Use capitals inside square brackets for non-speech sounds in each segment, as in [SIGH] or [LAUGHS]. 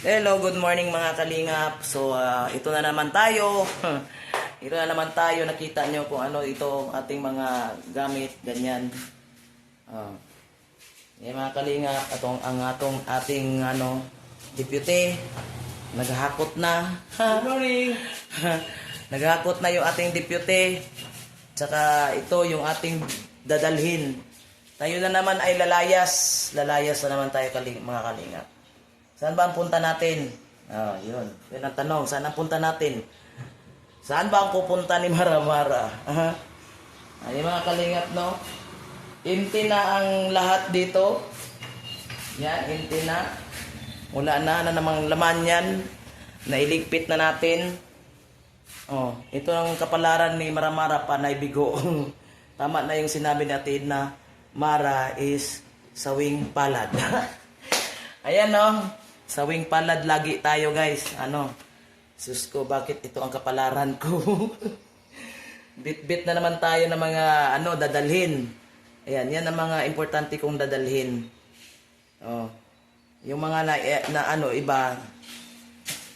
Hello, good morning mga kalingap. So, ah, ito na naman tayo. [LAUGHS] ito na naman tayo. Nakita nyo kung ano ito ating mga gamit, ganyan. Ah. Yan mga kalingap, atong, ang atong ating ano, deputy. Naghahakot na. [LAUGHS] Good morning. [LAUGHS] Naghahakot na yung ating deputy. Tsaka ito yung ating dadalhin. Tayo na naman ay lalayas. Lalayas na naman tayo kaling, mga kalingap. Saan ba ang punta natin? Ah, yun. Yun ang tanong. Saan ang punta natin? Saan ba ang pupunta ni Maramara? Aha. Ay, mga kalingap, no? Empty na ang lahat dito. Yan, empty na. Wala na na namang laman yan. Nailigpit na natin. Oh, ito ang kapalaran ni Maramara pa na ibigo. [LAUGHS] Tama na yung sinabi natin na Mara is sawing palad. [LAUGHS] Ayan no, sawing palad lagi tayo guys. Ano? Sus ko, bakit ito ang kapalaran ko? [LAUGHS] Bit-bit na naman tayo ng mga ano dadalhin. Ayan, yan ang mga importante kong dadalhin. Oh. Yung mga na, eh, na ano iba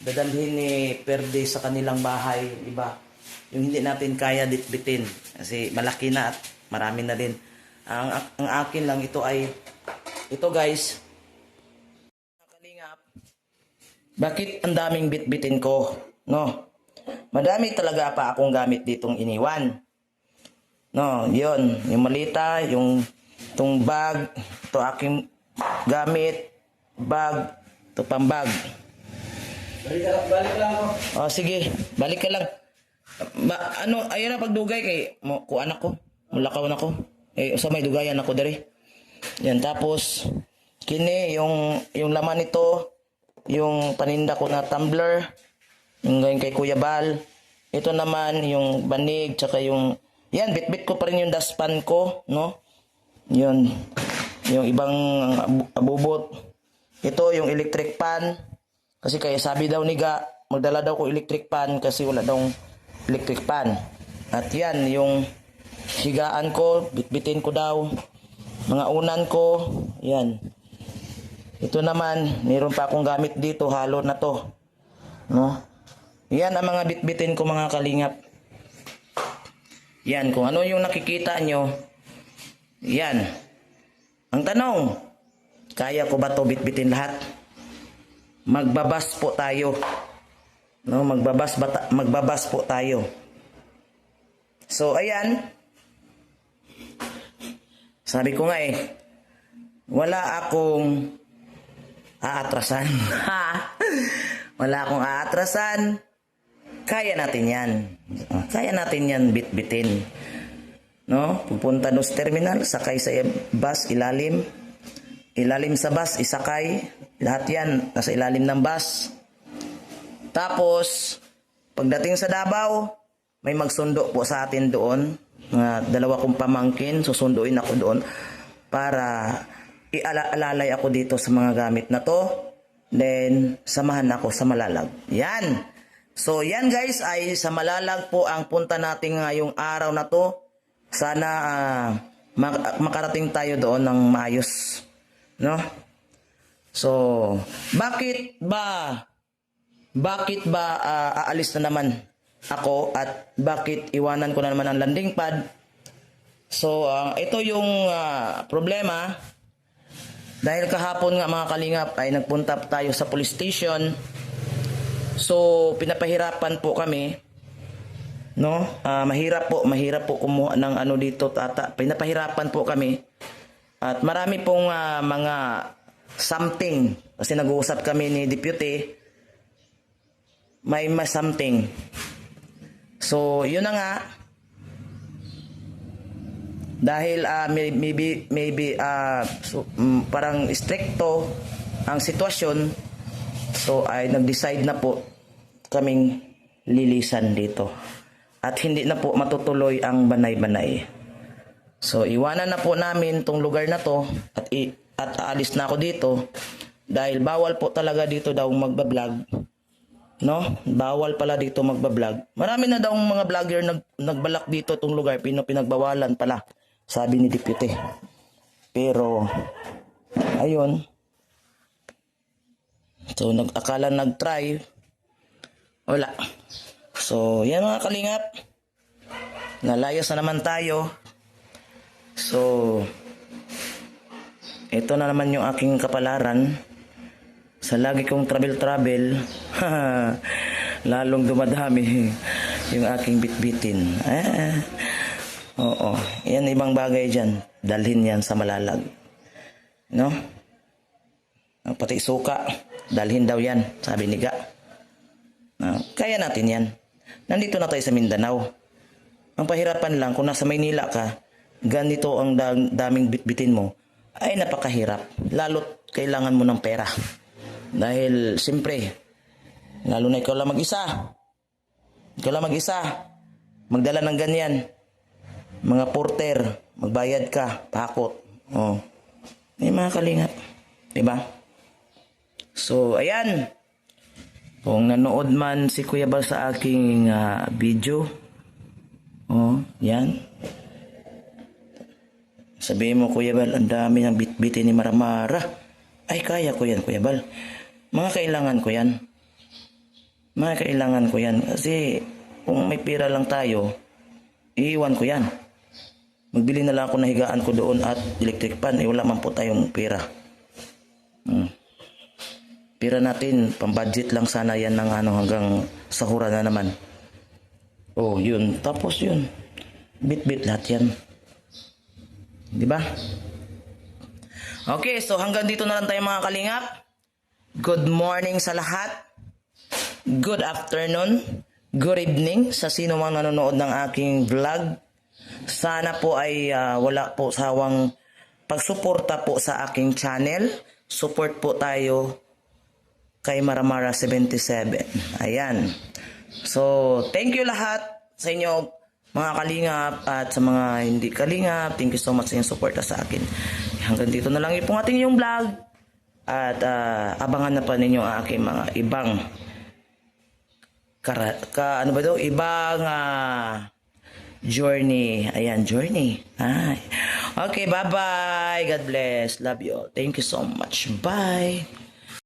dadalhin ni Perde sa kanilang bahay, iba. Yung hindi natin kaya ditbitin kasi malaki na at marami na din. Ang, ang akin lang ito ay ito guys. Kalingap. Bakit ang daming bitbitin ko? No. Madami talaga pa akong gamit ditong iniwan. No, yon, yung malita, yung tong bag, to aking gamit, bag, to pang bag. Balik, balik lang ako. Oh, sige, balik ka lang. Ba, ano, ayun na pagdugay kay mo ko anak ko. Mulakaw na ko. Eh, sa may dugayan ako dere. Yan tapos kini yung yung laman nito, yung paninda ko na tumbler, yung galing kay Kuya Bal. Ito naman yung banig tsaka yung yan bitbit ko pa rin yung daspan ko, no? Yun. Yung ibang abu- abubot. Ito yung electric pan. Kasi kaya sabi daw ni Ga, magdala daw ko electric pan kasi wala daw electric pan. At yan, yung higaan ko, bitbitin ko daw. Mga unan ko, yan. Ito naman, mayroon pa akong gamit dito, halo na to. No? Yan ang mga bitbitin ko mga kalingap. Yan, kung ano yung nakikita nyo, yan. Ang tanong, kaya ko ba to bitbitin lahat? magbabas po tayo. No, magbabas bata, magbabas po tayo. So ayan. Sabi ko nga eh, wala akong aatrasan. [LAUGHS] wala akong aatrasan. Kaya natin 'yan. Kaya natin 'yan bitbitin. No? Pupunta no sa terminal, sakay sa bus ilalim, ilalim sa bus, isakay, lahat yan, nasa ilalim ng bus. Tapos, pagdating sa Davao, may magsundo po sa atin doon, mga dalawa kong pamangkin, susunduin ako doon para ialalay ako dito sa mga gamit na to. Then, samahan ako sa Malalag. Yan! So, yan guys, ay sa Malalag po ang punta natin ngayong araw na to. Sana ah, mak- makarating tayo doon ng maayos. No? So, bakit ba bakit ba ah, aalis na naman ako at bakit iwanan ko na naman ang landing pad? So, ah, ito yung ah, problema. Dahil kahapon nga mga kalingap ay nagpunta tayo sa police station. So, pinapahirapan po kami. No? Ah, mahirap po, mahirap po kumuha ng ano dito tata. Pinapahirapan po kami. At marami pong ah, mga something kasi nag-uusap kami ni deputy may mas something. So, yun na nga. Dahil ah, may- maybe maybe ah, so, mm, parang stricto ang sitwasyon. So, ay nag-decide na po kaming lilisan dito. At hindi na po matutuloy ang banay-banay. So, iwanan na po namin tong lugar na to at, i- at aalis na ako dito dahil bawal po talaga dito daw magbablog. No? Bawal pala dito magbablog. Marami na daw mga vlogger nag, nagbalak dito tong lugar, pino pinagbawalan pala, sabi ni Deputy. Pero, ayun, So, nag akala nag-try. Wala. So, yan mga kalingap. Nalayas na naman tayo. So, ito na naman yung aking kapalaran. Sa lagi kong travel-travel, [LAUGHS] lalong dumadami yung aking bitbitin. Ah, oo. Yan ibang bagay dyan. Dalhin yan sa malalag. No? Ah, Pati suka, dalhin daw yan, sabi ni Ga. Ah, kaya natin yan. Nandito na tayo sa Mindanao. Ang pahirapan lang, kung nasa Maynila ka, ganito ang da- daming bitbitin mo, ay napakahirap. Lalo't kailangan mo ng pera. Dahil, siyempre, lalo na ikaw lang mag-isa. Ikaw lang mag-isa. Magdala ng ganyan. Mga porter, magbayad ka, pakot. Oh. May mga kalingap. Diba? So, ayan. Kung nanood man si Kuya Bal sa aking ah, video, oh, yan. Sabihin mo, Kuya Bal, ang dami ng bitbitin ni Maramara. Ay, kaya ko yan, Kuya Bal. Mga kailangan ko yan. Mga kailangan ko yan. Kasi, kung may pira lang tayo, iiwan ko yan. Magbili na lang ako ng higaan ko doon at electric pan. Eh, wala man po tayong pera. Hmm. Pira natin, pang-budget lang sana yan ng ano hanggang sahura na naman. Oh, yun. Tapos yun. Bit-bit lahat yan. Di ba? Okay, so hanggang dito na lang tayo mga kalingap. Good morning sa lahat. Good afternoon. Good evening sa sino mang nanonood ng aking vlog. Sana po ay ah, wala po sawang pagsuporta po sa aking channel. Support po tayo kay Maramara 77. Ayan. So, thank you lahat sa inyo mga kalingap at sa mga hindi kalingap. Thank you so much sa inyong suporta sa akin. Hanggang dito na lang yung ating yung vlog. At ah, abangan na pa ninyo ang aking mga ibang ka, ano ba daw? Ibang ah, journey. Ayan, journey. Ay. Okay, bye-bye. God bless. Love you all. Thank you so much. Bye.